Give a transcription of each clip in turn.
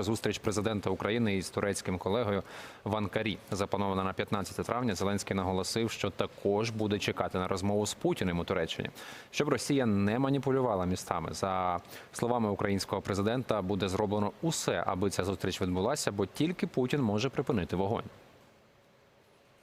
Зустріч президента України із турецьким колегою в Анкарі запланована на 15 травня. Зеленський наголосив, що також буде чекати на розмову з Путіним у Туреччині, щоб Росія не маніпулювала містами. За словами українського президента, буде зроблено усе, аби ця зустріч відбулася, бо тільки Путін може припинити вогонь.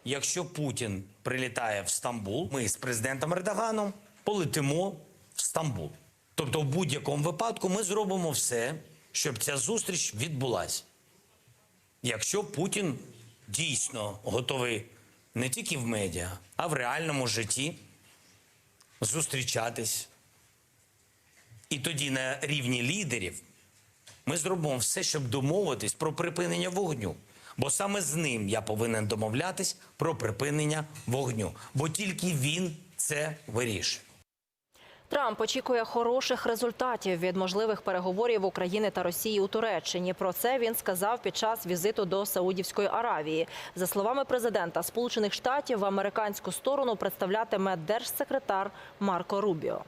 Якщо Путін прилітає в Стамбул, ми з президентом Ердоганом полетимо в Стамбул. Тобто, в будь-якому випадку ми зробимо все, щоб ця зустріч відбулася. Якщо Путін дійсно готовий не тільки в медіа, а в реальному житті зустрічатись. І тоді на рівні лідерів ми зробимо все, щоб домовитись про припинення вогню. Бо саме з ним я повинен домовлятись про припинення вогню, бо тільки він це вирішує. Трамп очікує хороших результатів від можливих переговорів України та Росії у Туреччині. Про це він сказав під час візиту до Саудівської Аравії. За словами президента Сполучених Штатів, в американську сторону представлятиме держсекретар Марко Рубіо.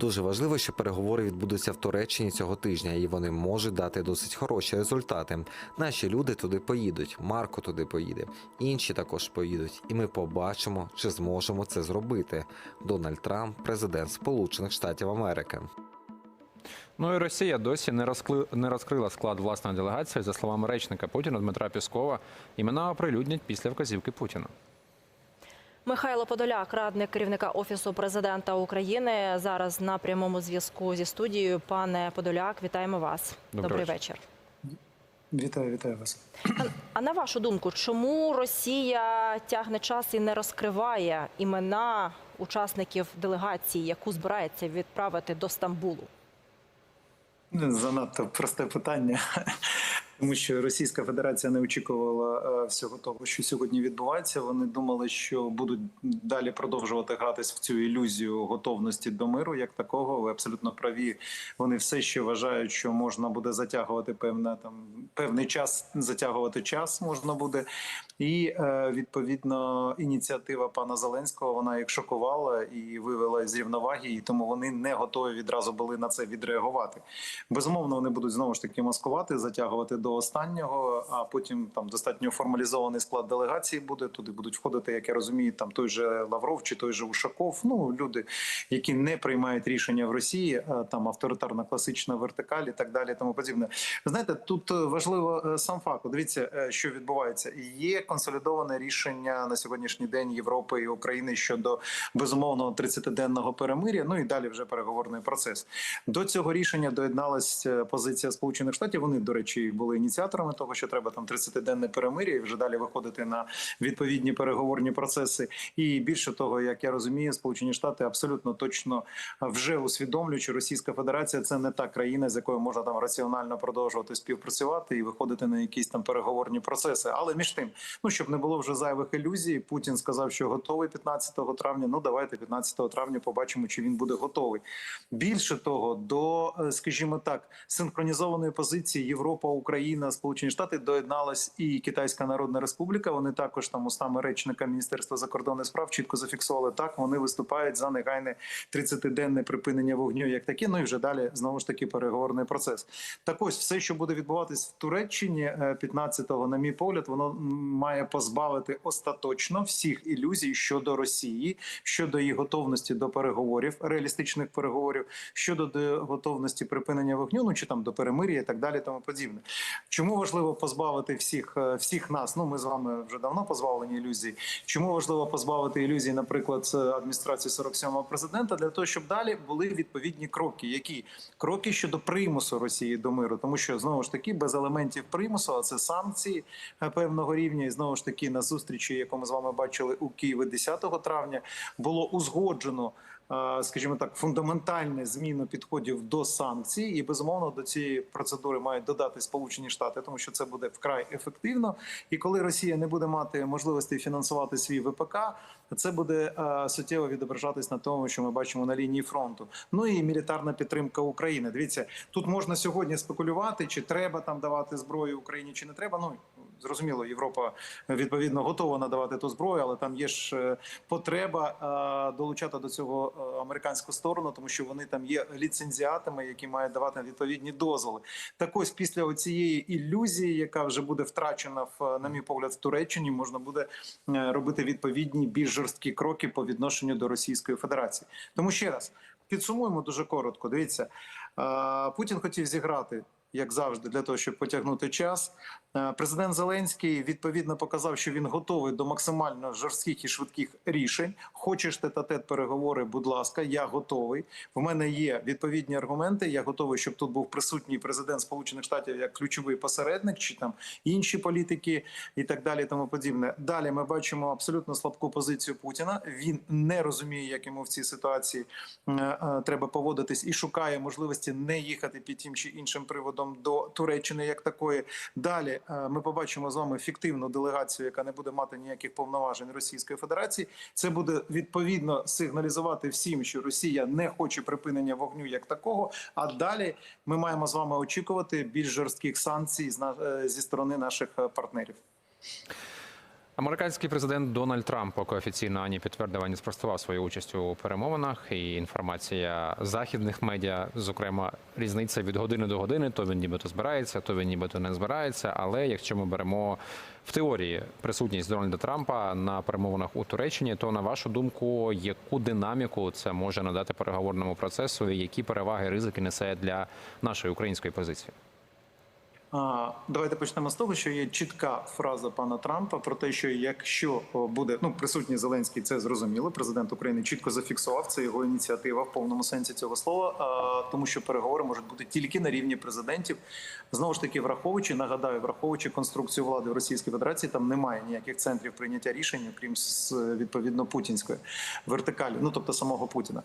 Дуже важливо, що переговори відбудуться в Туреччині цього тижня, і вони можуть дати досить хороші результати. Наші люди туди поїдуть. Марко туди поїде, інші також поїдуть, і ми побачимо, чи зможемо це зробити. Дональд Трамп, президент Сполучених Штатів Америки. Ну і Росія досі не розкли... не розкрила склад власної делегації. За словами речника Путіна Дмитра Піскова, імена оприлюднять після вказівки Путіна. Михайло Подоляк, радник керівника офісу президента України, зараз на прямому зв'язку зі студією. Пане Подоляк, вітаємо вас. Добрий Добрий вечір. Вітаю, вітаю вас. А, а на вашу думку, чому Росія тягне час і не розкриває імена учасників делегації, яку збирається відправити до Стамбулу? Занадто просте питання, тому що Російська Федерація не очікувала е, всього того, що сьогодні відбувається. Вони думали, що будуть далі продовжувати гратись в цю ілюзію готовності до миру, як такого. Ви абсолютно праві. Вони все ще вважають, що можна буде затягувати певне там певний час, затягувати час можна буде. І е, відповідно ініціатива пана Зеленського вона їх шокувала і вивела з рівноваги, і тому вони не готові відразу були на це відреагувати. Безумовно, вони будуть знову ж таки маскувати, затягувати до останнього. А потім там достатньо формалізований склад делегації буде. Туди будуть входити, як я розумію, там той же Лавров чи той же Ушаков. Ну люди, які не приймають рішення в Росії, а, там авторитарна класична вертикаль і так далі. Тому подібне. Ви знаєте, тут е, важливо е, сам факт. Дивіться, е, що відбувається. Є консолідоване рішення на сьогоднішній день Європи і України щодо безумовного 30-денного перемиря. Ну і далі вже переговорний процес. До цього рішення доєдналась е, позиція Сполучених Штатів. Вони, до речі, були ініціаторами того, що треба там 30-денне перемиря і вже далі виходити на відповідні переговорні процеси. І більше того, як я розумію, Сполучені Штати абсолютно точно вже усвідомлюють, що Російська Федерація це не та країна, з якою можна там раціонально продовжувати співпрацювати і виходити на якісь там переговорні процеси. Але між тим, ну щоб не було вже зайвих ілюзій, Путін сказав, що готовий 15 травня. Ну давайте 15 травня побачимо, чи він буде готовий. Більше того, до е, скажімо так, синхронізованої позиції Європа, Україна, Сполучені Штати доєдналась і Китайська Народна Республіка. Вони також там устами речника Міністерства закордонних справ чітко зафіксували так. Вони виступають за негайне 30-денне припинення вогню, як таке. Ну і вже далі знову ж таки переговорний процес. Так ось все, що буде відбуватись в Туреччині е, 15-го, на мій погляд, воно має позбавити остаточно всіх ілюзій щодо Росії, щодо її готовності до переговорів, реалістичних переговорів, щодо до готовності припинення вогню, ну чи там до перемир'я і так далі, тому подібне. Чому важливо позбавити всіх е, всіх нас? Ну ми з вами вже давно позбавлені ілюзій. Чому важливо позбавити ілюзій, наприклад, адміністрації 47-го президента, для того, щоб далі були відповідні кроки. Які кроки щодо примусу Росії до миру, тому що знову ж таки без елементів примусу, а це санкції е, певного рівня, і знову ж таки на зустрічі, яку ми з вами бачили у Києві 10 травня, було узгоджено. Скажімо так, фундаментальну зміну підходів до санкцій, і безумовно до цієї процедури мають додати Сполучені Штати, тому що це буде вкрай ефективно. І коли Росія не буде мати можливості фінансувати свій ВПК, це буде суттєво відображатись на тому, що ми бачимо на лінії фронту. Ну і мілітарна підтримка України. Дивіться, тут можна сьогодні спекулювати, чи треба там давати зброю Україні, чи не треба. Ну зрозуміло, Європа е, відповідно готова надавати ту зброю, але там є ж е, потреба е, долучати до цього американську сторону, тому що вони там є ліцензіатами, які мають давати відповідні дозволи. Так ось після цієї ілюзії, яка вже буде втрачена в на мій погляд в Туреччині, можна буде робити відповідні більш жорсткі кроки по відношенню до Російської Федерації. Тому ще раз підсумуємо дуже коротко. Дивіться, Путін хотів зіграти. Як завжди, для того, щоб потягнути час, Е, президент Зеленський відповідно показав, що він готовий до максимально жорстких і швидких рішень. Хочеш тет-а-тет переговори, будь ласка, я готовий. В мене є відповідні аргументи. Я готовий, щоб тут був присутній президент Сполучених Штатів як ключовий посередник, чи там інші політики, і так далі. Тому подібне. Далі ми бачимо абсолютно слабку позицію Путіна. Він не розуміє, як йому в цій ситуації е, е, треба поводитись, і шукає можливості не їхати під тим чи іншим приводом до Туреччини, як такої. Далі е, ми побачимо з вами фіктивну делегацію, яка не буде мати ніяких повноважень Російської Федерації. Це буде відповідно сигналізувати всім, що Росія не хоче припинення вогню як такого. А далі ми маємо з вами очікувати більш жорстких санкцій е, зі сторони наших е, партнерів. Американський президент Дональд Трамп поки офіційно ані підтвердив, ані спростував свою участь у перемовинах. І інформація західних медіа, зокрема, різниця від години до години. То він нібито збирається, то він нібито не збирається. Але якщо ми беремо в теорії присутність Дональда Трампа на перемовинах у Туреччині, то на вашу думку, яку динаміку це може надати переговорному процесу, і які переваги ризики несе для нашої української позиції? Давайте почнемо з того, що є чітка фраза пана Трампа про те, що якщо буде ну присутній Зеленський, це зрозуміло. Президент України чітко зафіксував це його ініціатива в повному сенсі цього слова, тому що переговори можуть бути тільки на рівні президентів. Знову ж таки, враховуючи, нагадаю, враховуючи конструкцію влади в Російській Федерації, там немає ніяких центрів прийняття рішень, окрім відповідно путінської вертикалі, ну тобто самого Путіна.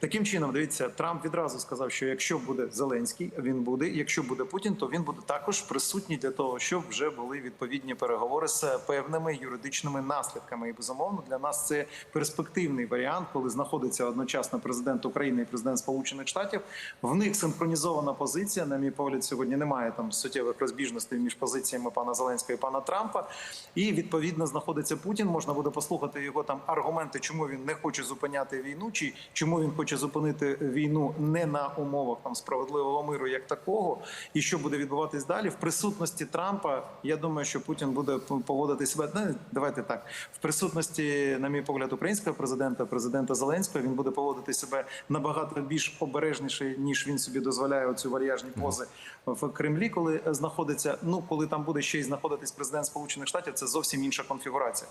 Таким чином, дивіться, Трамп відразу сказав, що якщо буде Зеленський, він буде. Якщо буде Путін, то він буде також присутній для того, щоб вже були відповідні переговори з певними юридичними наслідками. І безумовно для нас це перспективний варіант, коли знаходиться одночасно президент України і президент Сполучених Штатів. В них синхронізована позиція. На мій погляд, сьогодні немає там суттєвих розбіжностей між позиціями пана Зеленського і пана Трампа. І відповідно знаходиться Путін. Можна буде послухати його там аргументи, чому він не хоче зупиняти війну, чи чому він хоче зупинити війну не на умовах там справедливого миру, як такого, і що буде відбуватись далі. В присутності Трампа я думаю, що Путін буде поводити себе. Не давайте так в присутності, на мій погляд, українського президента, президента Зеленського. Він буде поводити себе набагато більш обережніше, ніж він собі дозволяє оцю вальяжні пози в Кремлі, коли знаходиться. Ну коли там буде ще й знаходитись президент Сполучених Штатів, це зовсім інша конфігурація.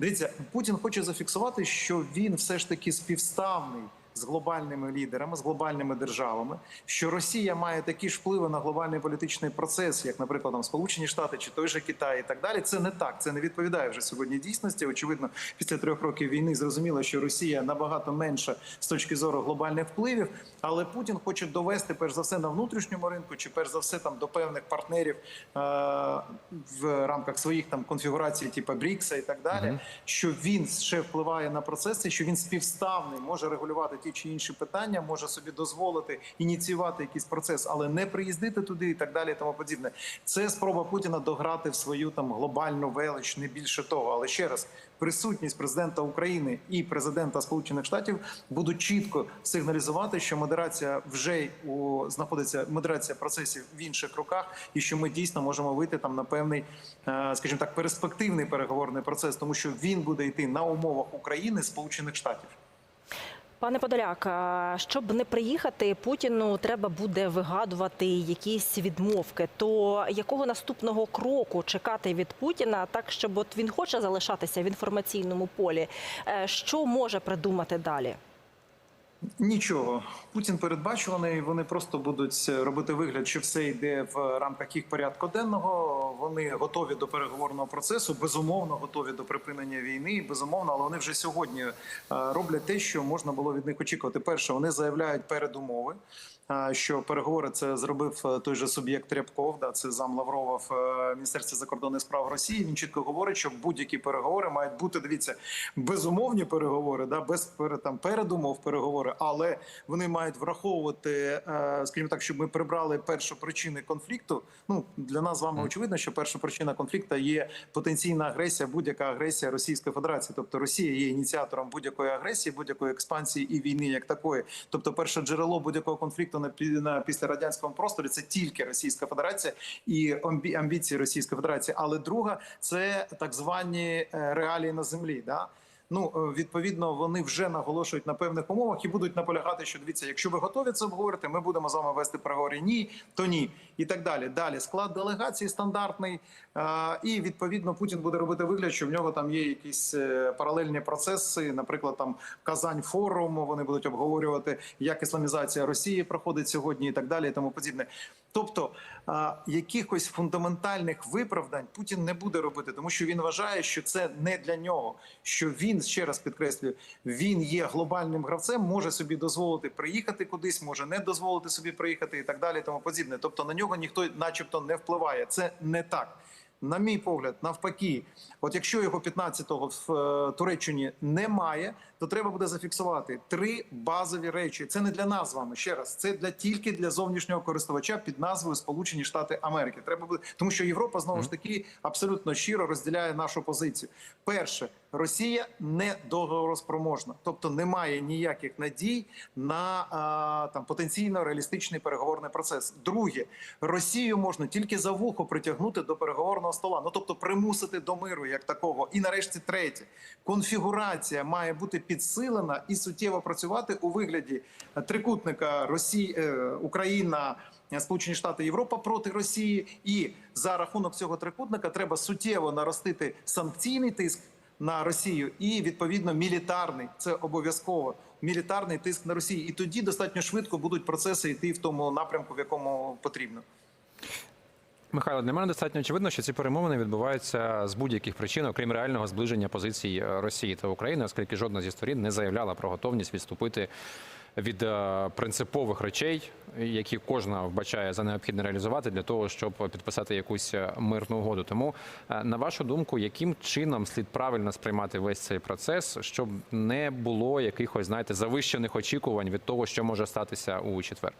Дивіться, Путін хоче зафіксувати, що він все ж таки співставний. З глобальними лідерами, з глобальними державами, що Росія має такі ж впливи на глобальний політичний процес, як, наприклад, там Сполучені Штати чи той же Китай, і так далі. Це не так. Це не відповідає вже сьогодні дійсності. Очевидно, після трьох років війни зрозуміло, що Росія набагато менша з точки зору глобальних впливів. Але Путін хоче довести перш за все на внутрішньому ринку, чи перш за все там до певних партнерів е- в рамках своїх там конфігурацій, типу Брікса і так далі, що він ще впливає на процеси, що він співставний, може регулювати ті чи інші питання, може собі дозволити ініціювати якийсь процес, але не приїздити туди і так далі. і Тому подібне. Це спроба Путіна дограти в свою там глобальну велич, не більше того. Але ще раз, присутність президента України і президента Сполучених Штатів будуть чітко сигналізувати, що модерація вже у знаходиться модерація процесів в інших руках, і що ми дійсно можемо вийти там на певний, е, скажімо так, перспективний переговорний процес, тому що він буде йти на умовах України Сполучених Штатів. Пане Подоляк, щоб не приїхати, Путіну треба буде вигадувати якісь відмовки. То якого наступного кроку чекати від Путіна, так щоб от він хоче залишатися в інформаційному полі? Е, Що може придумати далі? Нічого, Путін передбачуваний. Вони просто будуть робити вигляд, що все йде в рамках їх порядку денного. Вони готові до переговорного процесу. Безумовно, готові до припинення війни. Безумовно, але вони вже сьогодні е, роблять те, що можна було від них очікувати. Перше, вони заявляють передумови. Що переговори це зробив е, той же суб'єкт Рябков, да, це зам Лаврова в е, Міністерстві закордонних справ Росії. Він чітко говорить, що будь-які переговори мають бути, дивіться, безумовні переговори, да, без там, передумов переговори, але вони мають враховувати, е, скажімо так, щоб ми прибрали першу причини конфлікту. Ну для нас з вами очевидно, що перша причина конфлікту є потенційна агресія, будь-яка агресія Російської Федерації. Тобто Росія є ініціатором будь-якої агресії, будь-якої експансії і війни як такої. Тобто, перше джерело будь-якого конфлікту на пі- на післярадянському просторі це тільки Російська Федерація і амбі- амбіції Російської Федерації. Але друга це так звані е, реалії на землі. Да? Ну е, відповідно, вони вже наголошують на певних умовах і будуть наполягати, що дивіться, якщо ви готові це обговорити, ми будемо з вами вести переговори. Ні, то ні, і так далі. Далі склад делегації стандартний, і відповідно Путін буде робити вигляд, що в нього там є якісь е, паралельні процеси, наприклад, там Казань форум. Вони будуть обговорювати, як ісламізація Росії проходить сьогодні, і так далі, і тому подібне. Тобто якихось фундаментальних виправдань Путін не буде робити, тому що він вважає, що це не для нього. Що він ще раз підкреслюю, він є глобальним гравцем, може собі дозволити приїхати кудись, може не дозволити собі приїхати і так далі. і Тому подібне. Тобто на нього ніхто, начебто, не впливає. Це не так. На мій погляд, навпаки, от якщо його 15-го в е, Туреччині немає, то треба буде зафіксувати три базові речі. Це не для нас з вами ще раз. Це для тільки для зовнішнього користувача під назвою Сполучені Штати Америки. Треба буде, тому що Європа знову ж таки абсолютно щиро розділяє нашу позицію. Перше, Росія не договороспроможна, тобто немає ніяких надій на а, там потенційно реалістичний переговорний процес. Друге, Росію можна тільки за вухо притягнути до переговорного стола, ну тобто примусити до миру як такого. І нарешті третє, конфігурація має бути підсилена і суттєво працювати у вигляді трикутника Росії, е, Україна. Сполучені Штати Європа проти Росії, і за рахунок цього трикутника треба суттєво наростити санкційний тиск на Росію і відповідно мілітарний. Це обов'язково мілітарний тиск на Росію. І тоді достатньо швидко будуть процеси йти в тому напрямку, в якому потрібно. Михайло, для мене достатньо очевидно, що ці перемовини відбуваються з будь-яких причин, окрім реального зближення позицій е, Росії та України, оскільки жодна зі сторін не заявляла про готовність відступити від е, принципових речей, які кожна вбачає за необхідне реалізувати для того, щоб підписати якусь е, мирну угоду. Тому, на вашу думку, яким чином слід правильно сприймати весь цей процес, щоб не було якихось, знаєте, завищених очікувань від того, що може статися у четвер?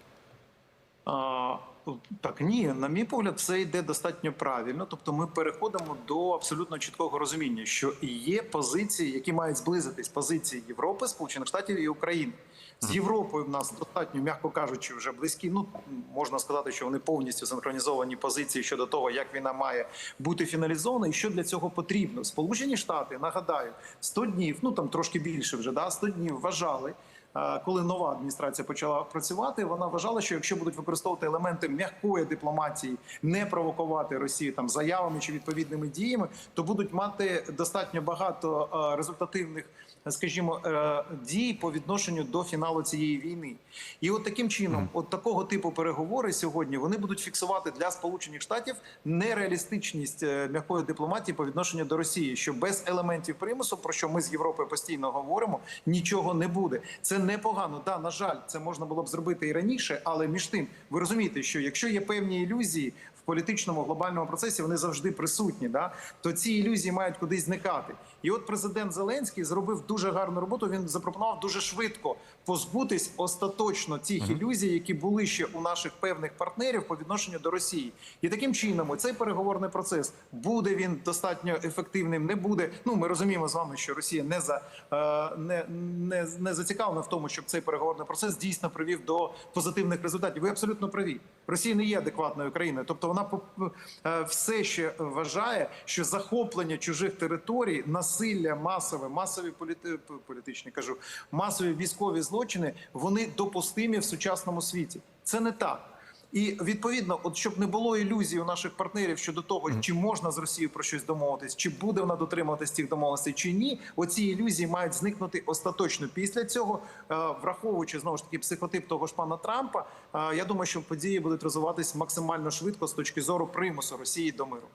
Так, ні, на мій погляд, все йде достатньо правильно. Тобто, ми переходимо до абсолютно чіткого розуміння, що є позиції, які мають зблизитись позиції Європи, Сполучених Штатів і України. З Європою в нас достатньо, м'яко кажучи, вже близькі. Ну можна сказати, що вони повністю синхронізовані позиції щодо того, як війна має бути фіналізована, і що для цього потрібно. Сполучені Штати нагадаю 100 днів, ну там трошки більше вже да 100 днів вважали. Е, коли нова адміністрація почала працювати, вона вважала, що якщо будуть використовувати елементи м'якої дипломатії, не провокувати Росію там заявами чи відповідними діями, то будуть мати достатньо багато е, результативних, скажімо, е, дій по відношенню до фіналу цієї війни. І от таким чином, от такого типу переговори сьогодні вони будуть фіксувати для Сполучених Штатів нереалістичність е, м'якої дипломатії по відношенню до Росії, що без елементів примусу, про що ми з Європою постійно говоримо, нічого не буде. Це непогано. Да, на жаль, це можна було б зробити і раніше, але між тим, ви розумієте, що якщо є певні ілюзії політичному глобальному процесі, вони завжди присутні. Да? То ці ілюзії мають кудись зникати. І от президент Зеленський зробив дуже гарну роботу. Він запропонував дуже швидко позбутись остаточно цих ілюзій, які були ще у наших певних партнерів по відношенню до Росії. І таким чином цей переговорний процес буде він достатньо ефективним, не буде. Ну ми розуміємо з вами, що Росія не за е, не, не, не зацікавлена в тому, щоб цей переговорний процес дійсно привів до позитивних результатів. Ви абсолютно праві. Росія не є адекватною країною, тобто вона по- е, все ще вважає, що захоплення чужих територій, насилля масове, масові політи, політичні кажу, масові військові злочини, вони допустимі в сучасному світі. Це не так. І відповідно, от щоб не було ілюзій у наших партнерів щодо того, чи можна з Росією про щось домовитись, чи буде вона дотримуватись цих домовленостей, чи ні, оці ілюзії мають зникнути остаточно. Після цього, е, враховуючи знову ж таки психотип того ж пана Трампа, е, я думаю, що події будуть розвиватись максимально швидко з точки зору примусу Росії до миру.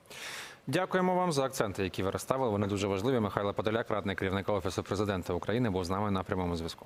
Дякуємо вам за акценти, які ви розставили. Вони дуже важливі. Михайло Подоляк, радник керівника офісу президента України, був з нами на прямому зв'язку.